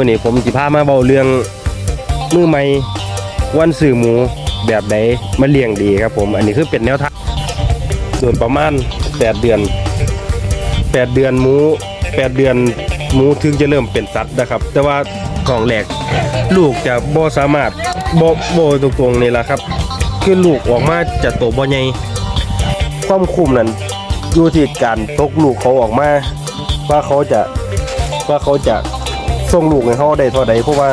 วันนี้ผมสิพามาเบาเรื่องมือใหม่วันสื่อหมูแบบใดมาเลี้ยงดีครับ ผมอันนี้คือเป็นแนวทางโดยประมาณ 8 เดือน 8 เดือนหมู 8 เดือนหมูถึงจะเริ่มเป็นสัตว์นะครับ แต่ว่าของแหลกลูกจะบ่สามารถบ่บ่ตรงๆนี่แหละครับคือลูกออกมาจะโตบ่ใหญ่ความคุ้มนั้นอยู่ที่การตกลูกเขาออกมาว่าเขาจะว่าเขาจะ ส่งลูกให้เขาได้เท่าใดเพราะว่า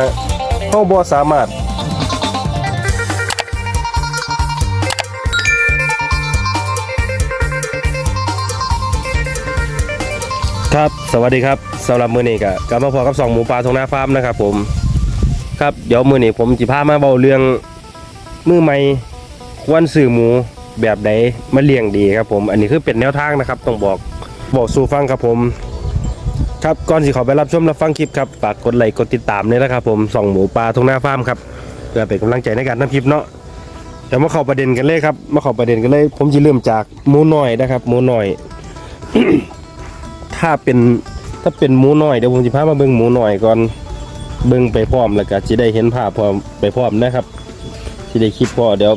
เขาบ่สามารถครับสวัสดีครับสำหรับมือนี้ก็กลับมาพอกับสองหมูปลาทงหน้าฟาร์มนะครับผมครับเดี๋ยวมือนี้ผมจิพามาเบาเรื่องมือใหม่วันสื่อหมูแบบใดมาเลี้ยงดีครับผม อันนี้คือเป็นแนวทางนะครับต้องบอกบอกสู่ฟังครับผม ครับก่อนสิขอไปรับชมรับฟังคลิปครับฝากกดไลค์กดติดตามด้วยนะครับผมส่องหมูปลาทงหน้าฟาร์มครับเพื่อเป็นกำลังใจในการทำคลิปเนาะเดี๋ยวมาเข้าประเด็นกันเลยครับมาเข้าประเด็นกันเลย ผมจะเริ่มจากหมูน้อยนะครับหมูน้อย ถ้าเป็นถ้าเป็นหมูน้อยเดี๋ยวผมจะพามาเบิ่งหมูน้อยก่อนเบิ่งไปพร้อมแล้วก็จะได้เห็นภาพพร้อมไปพร้อมนะครับจะได้คลิปพอเดี๋ยว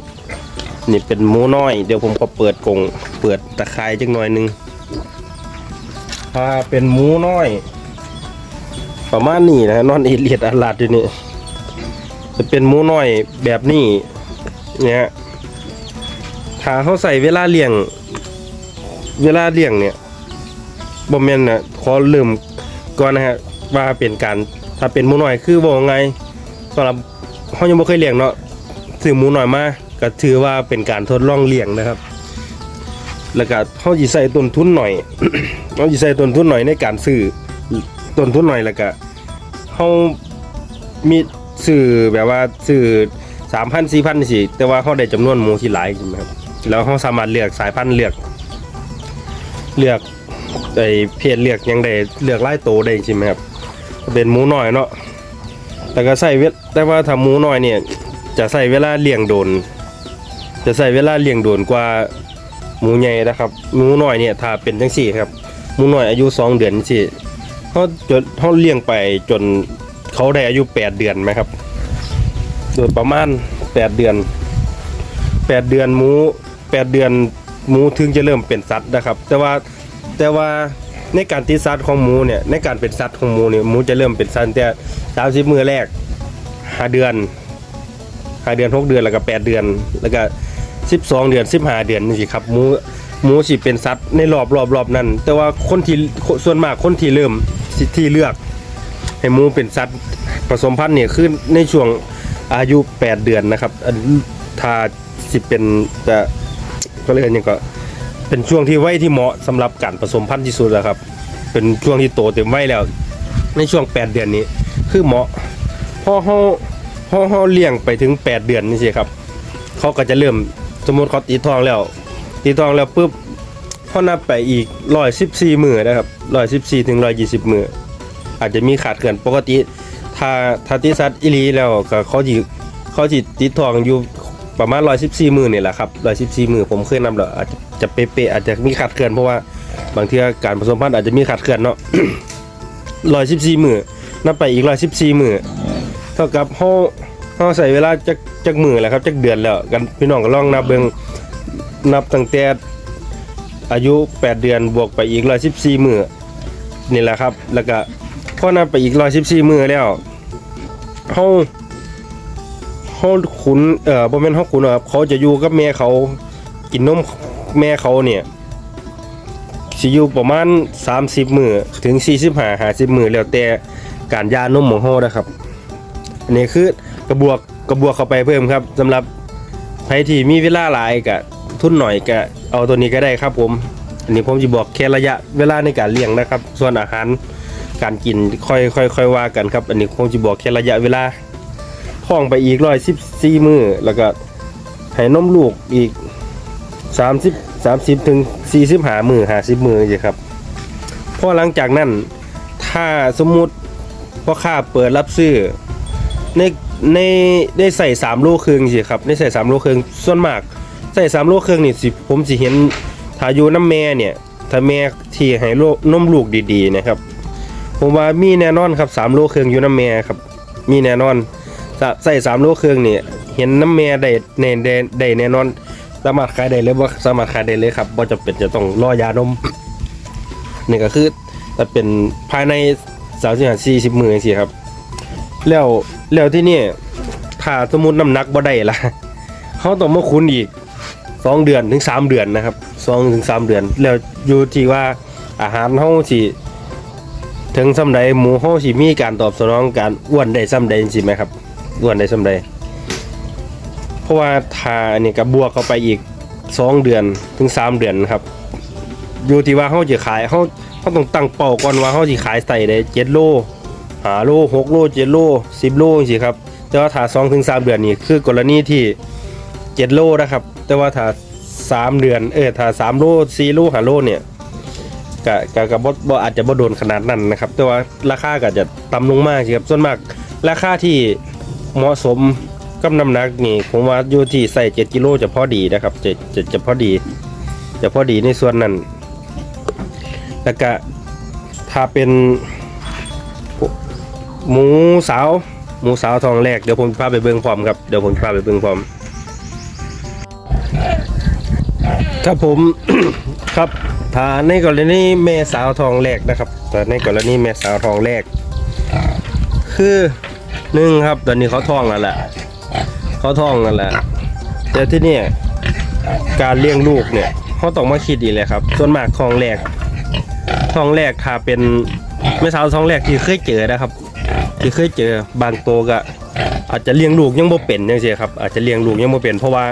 นี่เป็นหมูน้อย เดี๋ยวผมก็เปิดกรงเปิดตะไคร้จักหน่อยนึง ถ้าเป็นหมูน้อย ประมาณนี้นะนอนเอเลียดอัลลัดอยู่นี่จะเป็นหมูน้อยแบบนี้เนี่ยถ้าเขาใส่เวลาเลี้ยง เวลาเลี้ยงเนี่ยบ่แม่นนะขอลืมก่อนนะฮะว่าเป็นการถ้าเป็นหมูน้อยคือบ่ไงสำหรับเฮายังบ่เคยเลี้ยงเนาะซื้อหมูน้อยมาก็ถือว่าเป็นการทดลองเลี้ยงนะครับ แล้วก็เฮาสิใส่ต้นทุนหน่อยเฮาสิใส่ต้นทุนหน่อยในการซื้อต้นทุนหน่อยแล้วก็เฮามีซื้อแบบว่าซื้อ3,000 4,000สิแต่ว่าเฮาได้จำนวนหมูที่หลายใช่ไหมครับแล้วเฮาสามารถเลือกสายพันธุ์เลือก เลือกไอเพจเลือกยังได้เลือกไล่โตได้ใช่ไหมครับเป็นหมูหน้อยเนาะแต่ก็ใส่เวลแต่ว่าถ้าหมูหน้อยเนี่ยจะใส่เวลาเลี้ยงโดน จะใส่เวลาเลี้ยงโดนกว่า หมูใหญ่นะครับหมูน้อยเนี่ยถ้าเป็นจังสี่ครับหมูน้อยอายุสองเดือนสิเขาจนเขาเลี้ยงไปจนเขาได้อายุแปดเดือนไหมครับ โดยประมาณแปดเดือนแปดเดือนหมูแปดเดือนหมูถึงจะเริ่มเป็นสัตว์นะครับ แต่ว่าแต่ว่าในการติดสัตว์ของหมูเนี่ยในการเป็นสัตว์ของหมูเนี่ยหมูจะเริ่มเป็นสัตว์แต่สามสิบมือแรกห้าเดือนห้าเดือนหกเดือนแล้วก็แปดเดือนแล้วก็ สิบสองเดือนสิบห้าเดือนนี่สิครับหมูหมูสิเป็นสัตว์ในรอบรอบรอบนั้น แต่ว่าคนที่ส่วนมากคนที่เริ่มสิที่เลือก ให้หมูเป็นสัตว์ผสมพันธุ์เนี่ยคือในช่วงอายุ 8 เดือนนะครับถ้าสิเป็นจะก็เรียกอย่างก็เป็นช่วงที่ไว้ที่เหมาะสำหรับการผสมพันธุ์ที่สุดแล้วครับ เป็นช่วงที่โตเต็มวัยแล้ว ในช่วง 8 เดือนนี้ คือเหมาะพอเขาพอเขาเลี้ยงไปถึง 8 เดือนนี่สิครับเขาก็จะเริ่ม สมมติเขาตีทองแล้ว ตีทองแล้วปุ๊บเขานับไปอีกร้อยสิบสี่มือนะครับร้อยสิบสี่ถึงร้อยยี่สิบมืออาจจะมีขาดเกินปกติ ถ้าถ้าตีสัตว์อีหลีแล้วก็เขาจีเขาจีตีทองอยู่ประมาณร้อยสิบสี่มือนี่แหละครับร้อยสิบสี่มือผมเคยนำแล้วอาจจะจะเป๊ะๆอาจจะมีขาดเกินเพราะว่าบางทีการผสมพันธุ์อาจจะมีขาดเกินเนาะร้อยสิบสี่มือนับไปอีกร้อยสิบสี่มือเท่ากับเขา เขาใส่เวลาจักจักมือแหละครับจักเดือนแล้วกันพี่น้องก็ลองนับเบิ่งนับตั้งแต่อายุ 8 เดือนบวกไปอีก114มือนี่แหละครับ แล้วก็พอนับไปอีก114มือแล้วเฮาเฮาขุนเอ่อบ่แม่นเฮาขุนครับเขาจะอยู่กับแม่เขากินนมแม่เขาเนี่ยสิอยู่ประมาณ 30 มือถึง 45 50 มือแล้วแต่การยานมของเฮานะครับ อันนี้คือ กระบวกกระบวกเข้าไปเพิ่มครับสำหรับใครที่มีเวลาหลายกะทุนหน่อยกะเอาตัวนี้ก็ได้ครับผมอันนี้ผมจะบอกแค่ระยะเวลาในการเลี้ยงนะครับ ส่วนอาหารการกินค่อยค่อยค่อยว่ากันครับ อันนี้ผมจะบอกแค่ระยะเวลาท้องไปอีกร้อยสิบสี่มือแล้วก็ให้นมลูกอีกสามสิบสามสิบถึงสี่สิบหามือหาสิบมืออยู่ครับพอหลังจากนั้นถ้าสมมุติพ่อค้าเปิดรับซื้อใน ในได้ใส่สามโลครึ่งสิครับได้ใส่สามโลครึ่งส่วนมากใส่สามโลครึ่งนี่สิผมสิเห็นถ้าอยู่น้ำแม่เนี่ยถ้าแม่ที่ให้โลนมลูกดีๆนะครับ ผมว่ามีแน่นอนครับสามโลครึ่งอยู่น้ำแม่ครับ มีแน่นอนใส่สามโลครึ่งนี่เห็นน้ำแม่ได้แน่ได้ได้แน่นอน สามารถขายได้เลยว่าสามารถขายได้เลยครับบ่จะเป็นจะต้องรอยานมนี่ก็คือจะเป็นภายในสามสิบห้าสี่สิบมือสิครับ แล้วแล้วที่นี่ถ้าสมมติน้ำหนักบ่ได้ละเขาต้องมาคุ้นอีกสองเดือนถึงสามเดือนนะครับสองถึงสามเดือน แล้วอยู่ที่ว่าอาหารเขาสิถึงสำใดหมูเขาสิมีการตอบสนองการอ้วนได้สำใดจริงไหมครับอ้วนได้สำใดเพราะว่าทาอันนี้กับบวกเข้าไปอีกสองเดือนถึงสามเดือนครับ อยู่ที่ว่าเขาจะขายเขาเขาต้องตั้งเป้าก่อนว่าเขาจะขายใส่ได้เจ็ดโล หาโลหกโลเจ็ดโลสิบโลสิครับแต่ว่าถ้าสองถึงสามเดือนนี่คือกรณีที่เจ็ดโลนะครับ แต่ว่าถ้าสามเดือนเออถ้าสามโลสี่โลหาโลเนี่ยกะกะกะบ่บ่อาจจะบ่โดนขนาดนั้นนะครับ แต่ว่าราคาก็จะต่ำลงมากสิครับส่วนมากราคาที่เหมาะสมกับน้ำหนักนี่ผมว่าอยู่ที่ใส่เจ็ดกิโลจะพอดีนะครับจะจะจะพอดีจะพอดีในส่วนนั้นแล้วก็ถ้าเป็น หมูสาว หมูสาวทองแรกเดี๋ยวผมพาไปเบิ่งพร้อมครับเดี๋ยวผมพาไปเบิ่งพร้อมครับผมครับถ้าในกรณีแม่สาวทองแรกนะครับแต่ในกรณีแม่สาวทองแรกคือหนึ่งครับ ตอนนี้เขาท้องแล้วแหละเขาท้องนั่นแหละแต่ที่นี่การเลี้ยงลูกเนี่ยเขาต้องมาคิดอีกเลยครับ ส่วนมากทองแรกทองแรกถ้าเป็นไม่สาวทองแรกที่เคยเจอนะครับ ที่เคยเจอบางตัวก็อาจจะเลี้ยงลูกยังบ่เป็นจังซี่ครับอาจจะเลี้ยงลูกยังบ่เป็นเพราะว่า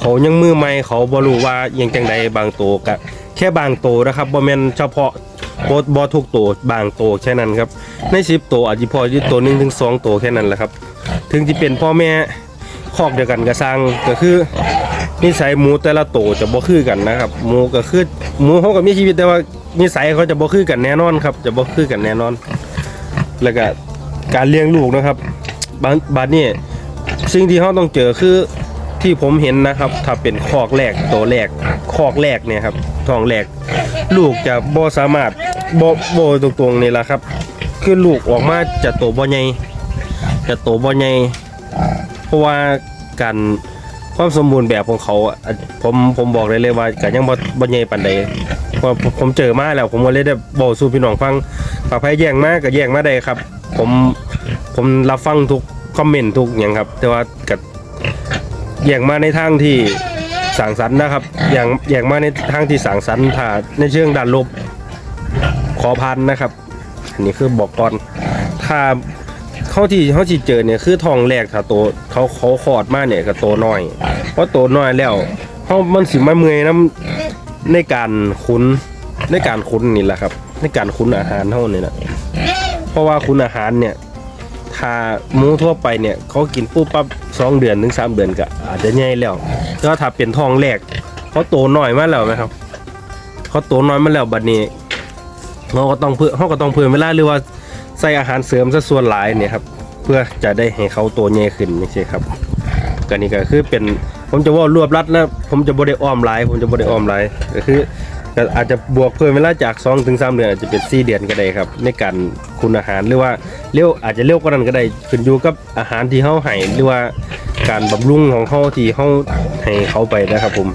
เขายังมือใหม่เขาบ่รู้ว่าอยังจังใดบางตัวก็แค่บางตัวนะครับบ่แม่นเฉพาะบ่บ่ทุกตัวบางตัวแค่นั้นครับใน10ตัวอาจจะพออยู่ตัวหนึงถึงสองตัวแค่นั้นแหละครับ ถึงที่เป็นพ่อแม่คอกเดียวกันก็สร้างก็คือนิสัยหมูแต่ละโตวจะบ่คือกันนะครับหมูก็คือหมูเขาก็มีชีวิตแต่ว่านิสัยเขาจะบ่คือกันแน่นอนครับ จะบ่คือกันแน่นอน แล้วก็ การเลี้ยงลูกนะครับบางบาดนี้สิ่งที่เขาต้องเจอคือที่ผมเห็นนะครับ ถ้าเป็นคอกแรกโตวแรกคอกแรกเนี่ยครับท้องแรก ลูกจะบ่สามารถบ่บ่ตรงๆนี่แหละครับ คือลูกออกมาจะโตบ่ใหญ่จะโตบ่ใหญ่เพราะว่าการความสมบูรณ์แบบของเขาผมผมบอกเลยเลยว่าก็ยังบ่บ่ใหญ่ปานใดพราะผมเจอมาแล้ว ผมก็เลยได้บอกสู่พี่น้องฟังฝากใครแย่งมาก็แย่งมาได้ครับ ผมผมรับฟังทุกคอมเมนต์ทุกอย่างครับ แต่ว่าก็แย่างมาในทางที่สร้างสรรค์นะครับ อย่างแย่างมาในทางที่สร้างสรรค์ถ้าในเชิงด้านลบขอพันนะครับอันนี้คือบอกก่อนถ้าเขาที่เขาที่เจอเนี่ยคือทองแรกถ้าโตเขาเขาขอดมาเนี่ยก็โตน้อย เพราะโตน้อยแล้วเขามันสิมาเมื่อยน้ำในการคุ้นในการคุ้นนี่แหละครับ ในการคุ้นอาหารเท่านี่แหละ เพราะว่าคุ้นอาหารเนี่ยถ้าหมูทั่วไปเนี่ยเขากินปุ๊บปั๊บสองเดือนถึงสามเดือนก็อาจจะใหญ่แล้วแต่ว่าถ้าเป็นทองแรกเขาโตน้อยมาแล้วไหมครับเขาโตน้อยมาแล้วบัดนี้เขาก็ต้องเพื่อเขาก็ต้องเพิ่มเวลาหรือว่าใส่อาหารเสริมซะส่วนหลายเนี่ยครับเพื่อจะได้ให้เขาโตใหญ่ขึ้นนี่ใช่ครับก็นี่ก็คือเป็นผมจะว่ารวบรัดนะผมจะบ่ได้อ้อมหลายผมจะบ่ได้อ้อมหลายก็คือ ก็อาจจะบวกเพิ่มเวลาจาก2ถึง3เดือนอาจจะเป็น4เดือนก็ได้ครับ ในการคุณอาหารหรือว่าเร็วอาจจะเร็วกว่านั้นก็ได้ขึ้นอยู่กับอาหารที่เฮาให้หรือว่าการบำรุงของเฮาที่เฮาให้เขาไปนะครับผม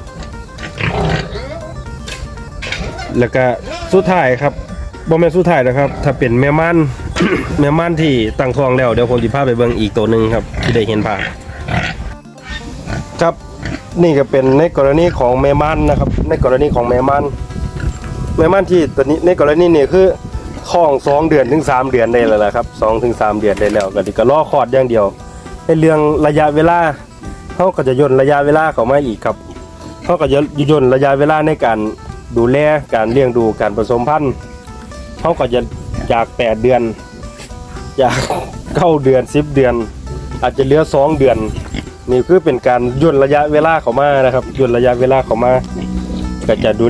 แล้วก็สุดท้ายครับบ่แม่สุดท้ายนะครับ ถ้าเป็นแม่ม่านแม่ม่านที่ตั้งท้องแล้วเดี๋ยวผมสิพาไปเบิ่งอีกตัวหนึ่งครับ ที่ได้เห็นภาพครับนี่ก็เป็นในกรณีของแม่ม่านนะครับ ในกรณีของแม่ม่าน แม่ม่านที่ตัวนี้ในกรณีนี้คือท้องสองเดือนถึงสามเดือนได้แล้วละครับสองถึงสามเดือนได้แล้วก็ดีก็รอคลอดอย่างเดียวในเรื่องระยะเวลาเขาก็จะย่นระยะเวลาเข้ามาอีกครับเขาก็จะย่นระยะเวลาในการดูแลการเลี้ยงดูการผสมพันธุ์เขาก็จะจากแปดเดือนจากเก้าเดือนสิบเดือน อาจจะเหลือสองเดือนนี่คือเป็นการย่นระยะเวลาเขามานะครับย่นระยะเวลาเขามาก็จะดู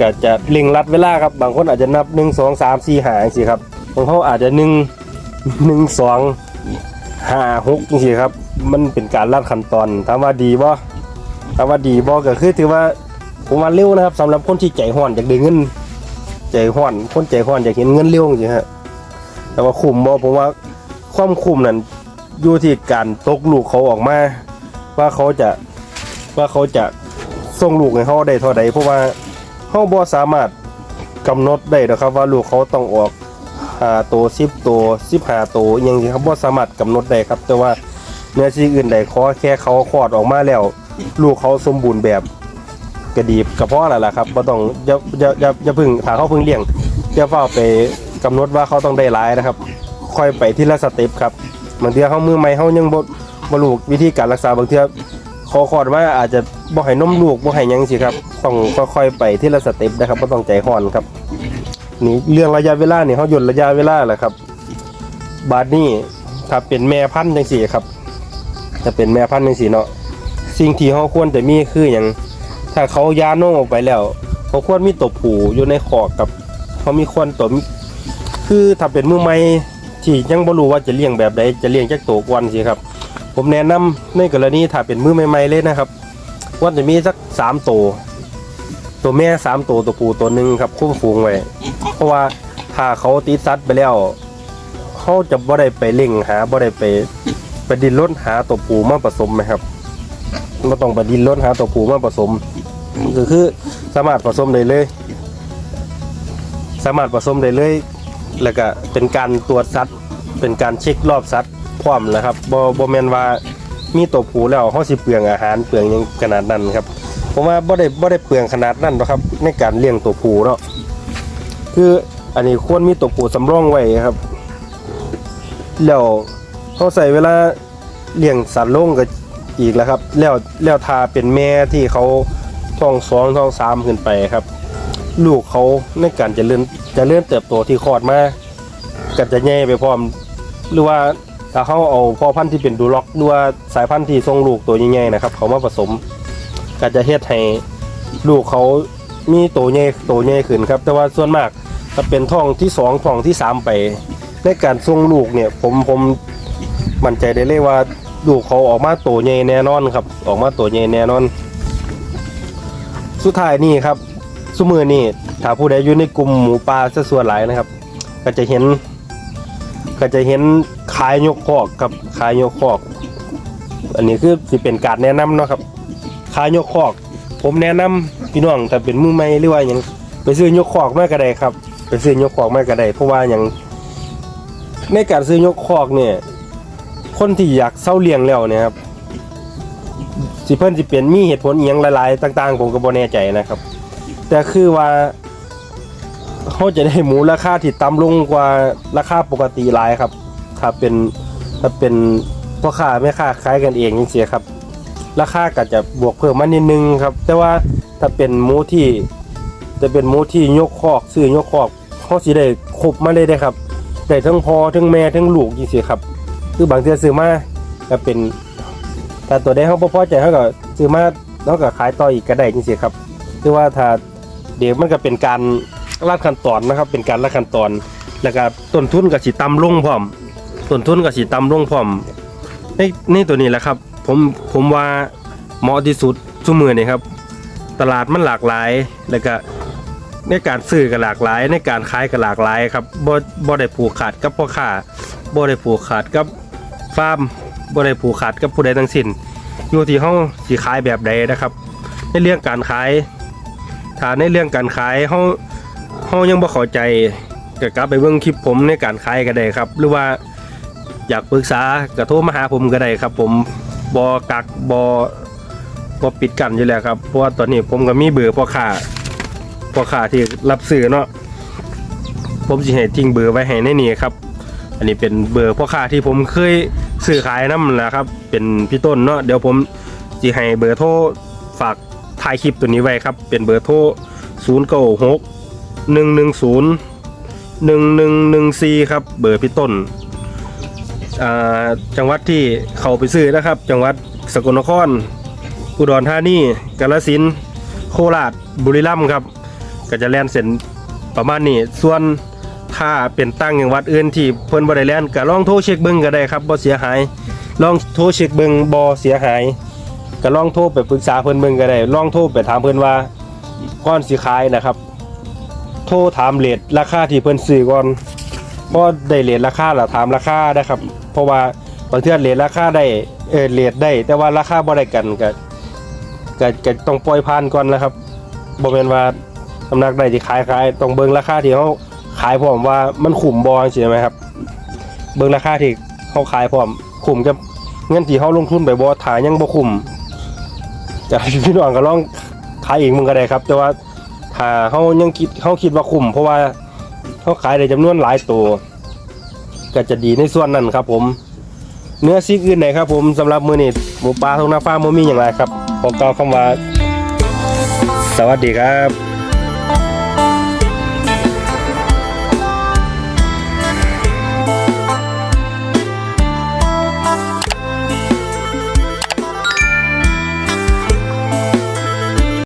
ก็จะเล็งรัดเวลาครับ บางคนอาจจะนับหนึ่งสองสามสี่หาสิครับของเขาอาจจะหนึ่งหนึ่งสองห้าหกสิครับ มันเป็นการรัดขั้นตอนถามว่าดีบ่ถามว่าดีบ่ก็คือถือว่าผมว่าเร็วนะครับสำหรับคนที่ใจห่อนอยากได้เงิน ใจห้อนคนใจห้อนอยากเห็นเงินเร็วจริงๆฮะแต่ว่าคุ้มบ่ผมว่าความคุ้มนั้นอยู่ที่การตกลูกเขาออกมาว่าเขาจะว่าเขาจะส่งลูกให้เขาได้เท่าใดเพราะว่า เขาบ่สามารถกำหนดได้นะครับว่าลูกเขาต้องออกหาตัวสิบตัวสิบห้าตัวอหยังนี้ครับบ่สามารถกำหนดได้ครับ แต่ว่าเนื้อสิ่งอื่นใดขอแค่เขาคลอดออกมาแล้ว ลูกเขาสมบูรณ์แบบก็ดีบก็พอแล้วล่ะครับบ่ต้องอย่าอย่าอย่าอย่าพึ่งถ้าเขาพึ่งเลี้ยงอย่าเฝ้าไปกำหนดว่าเขาต้องได้หลายนะครับ ค่อยไปทีละสเต็ปครับบางทีเขามือใหม่เขายังบ่บ่รู้วิธีการรักษาบางที ขอคลอดว่าอาจจะบ่ให้นมลูกบ่ให้หยังสิครับต้องค่อยๆไปที่ละสเต็ปนะครับบ่ต้องใจร้อนครับนี่เรื่องระยะเวลานี่เขาหยุดระยะเวลาแหละครับ บาดนี้ถ้าเป็นแม่พันธุ์จังสี่ครับถ้าเป็นแม่พันธุ์จังสี่เนาะสิ่งที่เขาควรจะมีคืออย่างถ้าเขายาโน่ออกไปแล้วเขาควรมีตัวผูอยู่ในขอกกับเขามีควรตัวมีคือถ้าเป็นมือใหม่ที่ยังบ่รู้ว่าจะเลี้ยงแบบใดจะเลี้ยงจักตัวกวนสิครับ ผมแนะนำในกรณีถ้าเป็นมือใหม่ๆเลยนะครับว่าจะมีสักสามตัวตัวแม่สามตัวตัวผู้ตัวหนึ่งครับคุ้มฟูงไว้เพราะว่าถ้าเขาติดซัดไปแล้วเขาจะบ่ได้ไปเล่งหาบ่ได้ไปไปดินรนหาตัวปูมาผสมไหมครับไม่ต้องไปดินรนหาตัวปูมาผสมก็คือสามารถผสมได้เลย สามารถผสมได้เลย แล้วก็เป็นการตรวจสัตว์เป็นการเช็ครอบสัตว์ พร้อมแล้วครับบ่บ่แม่นว่ามีตัวผูแล้วเฮาสิเปลืองอาหารเปลืองหยังขนาดนั้นครับผมว่าบ่ได้บ่ได้เปลืองขนาดนั้นหรอกครับ ในการเลี้ยงตัวผูเนาะคืออันนี้ควรมีตัวผู้สำรองไว้ครับแล้วเขาใส่เวลาเลี้ยงสัตว์ลงก็อีกแล้วครับ แล้วแล้วทาเป็นแม่ที่เขาท้องสองท้องสามขึ้นไปครับ ลูกเขาในการจะเลื่อนจะเลื่อนเติบโตที่คลอดมาก็จะแย่ไปพร้อม หรือว่า ถ้าเขาเอาพ่อพันธุ์ที่เป็นดูล็อกหรือว่าสายพันธุ์ที่ทรงลูกตัวใหญ่ๆนะครับ เขามาผสมก็จะเฮ็ดให้ลูกเขามีโตใหญ่โตใหญ่ขึ้นครับ แต่ว่าส่วนมากถ้าเป็นท้องที่สองท้องที่สามไป ในการส่งลูกเนี่ยผมผมมั่นใจได้เลยว่าลูกเขาออกมาโตใหญ่แน่นอนครับ ออกมาโตใหญ่แน่นอน สุดท้ายนี่ครับสุมือนี่ถ้าผู้ใดอยู่ในกลุ่มหมูป่าซะส่วนหลายนะครับ ก็จะเห็น ก็จะเห็น ขายยกคอกกับขายยกคอก อันนี้คือสิเป็นการแนะนำเนาะครับขายยกคอก ผมแนะนำพี่น้องถ้าเป็นมือใหม่หรือว่าอย่างไปซื้อยกคอกมาก็ได้ครับ ไปซื้อยกคอกมาก็ได้เพราะว่าอย่างในการซื้อยกคอกเนี่ย คนที่อยากเศร้าเลี้ยงแล้วเนี่ยครับสิเพิ่นสิเปลี่ยนมีเหตุผลเอียงหลายๆต่าง ๆ ผมก็บ่แน่ใจนะครับ แต่คือว่าเขาจะได้หมูราคาที่ต่ำลงกว่าราคาปกติหลายครับ ถ้าเป็นถ้าเป็นพ่อค้าแม่ค้าขายกันเองจังซี่ครับ ราคาก็จะบวกเพิ่มมานิดนึงครับ แต่ว่าถ้าเป็นหมูที่จะเป็นหมูที่ยกคอกซื้อยกคอกเขาสิได้ครบมาเลยได้ครับได้ทั้งพอทั้งแม่ทั้งลูกจริงๆครับ คือบางเทื่อซื้อมาก็เป็นถ้าตัวได้เขาบ่พอใจเขาก็ซื้อมาแล้วก็ขายต่ออีกก็ได้จริงๆครับคือว่าถ้าเดี๋ยวมันก็เป็นการลัดขั้นตอนนะครับ เป็นการลัดขั้นตอน แล้วก็ต้นทุนก็สิต่ำลงพร้อม ต้นทุนก็สิต่ำลงพร้อมในในตัวนี้แหละครับ ผมผมว่าเหมาะที่สุดชั่มือนี่ครับ ตลาดมันหลากหลายแล้วก็ในการซื้อก็หลากหลาย ในการขายก็หลากหลายครับบ่บ่ได้ผูกขาดกับพ่อค้าบ่ได้ผูกขาดกับฟาร์มบ่ได้ผูกขาดกับผู้ใดทั้งสิ้นอยู่ที่เฮาสิขายแบบใดนะครับ ในเรื่องการขายถ้าในเรื่องการขายเฮาเฮายังบ่เข้าใจก็กลับไปเบิ่งคลิปผมในการขายก็ได้ครับ หรือว่า อยากปรึกษาก็โทรมาหาผมก็ได้ครับ ผมบ่กักบ่บ่ปิดกันอยู่แล้วครับเพราะว่าตอนนี้ผมก็มีเบอร์พ่อค้าพ่อค้าที่รับซื้อเนาะผมสิให้ทิ้งเบอร์ไว้ให้ในนี้ครับ อันนี้เป็นเบอร์พ่อค้าที่ผมเคยซื้อขายน้ำนะครับ เป็นพี่ต้นเนาะเดี๋ยวผมสิให้เบอร์โทรฝากถ่ายคลิปตัวนี้ไว้ครับ เป็นเบอร์โทร0 9 6 1 1 0 1 1 1 4ครับ เบอร์พี่ต้น อ่าจังหวัดที่เขาไปซื้อนะครับ จังหวัดสกลนคร อุดรธานีกาฬสินธุ์โคราชบุรีรัมย์ครับ ก็จะแล่นเส้นประมาณนี้ส่วนถ้าเป็นตั้งจังวัดอื่นที่เพิ่นบ่ได้แล่นก็ลองโทรเช็คเบิ่งก็ได้ครับบ่เสียหาย ลองโทรเช็คเบิ่งบ่เสียหายก็ลองโทรไปปรึกษาเพิ่นเบิ่งก็ได้ลองโทรไปถามเพิ่นว่าก่อนสิขายนะครับ โทรถามเรทราคาที่เพิ่นซื้อก่อน เพราะได้เรทราคาล่ะถามราคาได้ครับ เพราะว่าบางเทื่อเรทราคาได้เออเรทได้ แต่ว่าราคาบ่ได้กันก็ก็ก็ต้องปล่อยผ่านก่อนนะครับบ่แม่นว่าสำนักใดที่ขายขายต้องเบิ่งราคาที่เขาขายพร้อมว่ามันคุ้มบ่ใช่ไหมครับ เบิ่งราคาที่เขาขายพร้อมคุ้มกับเงินที่เขาลงทุนไปบ่ถ้ายยังบ่คุ้มจะพี่น้องก็ลองขายเองมึงก็ได้ครับ แต่ว่าถ้าเขายังคิดเขาคิดว่าคุ้มเพราะว่า เขาขายได้จำนวนหลายตัวก็จะดีในส่วนนั้นครับผม เนื้อซีกอื่นไหนครับผมสำหรับมือนี้หมูปลาทงนาฟ้าร์มบ่มีอย่างไรครับขอกล่าวคำว่า สวัสดีครับ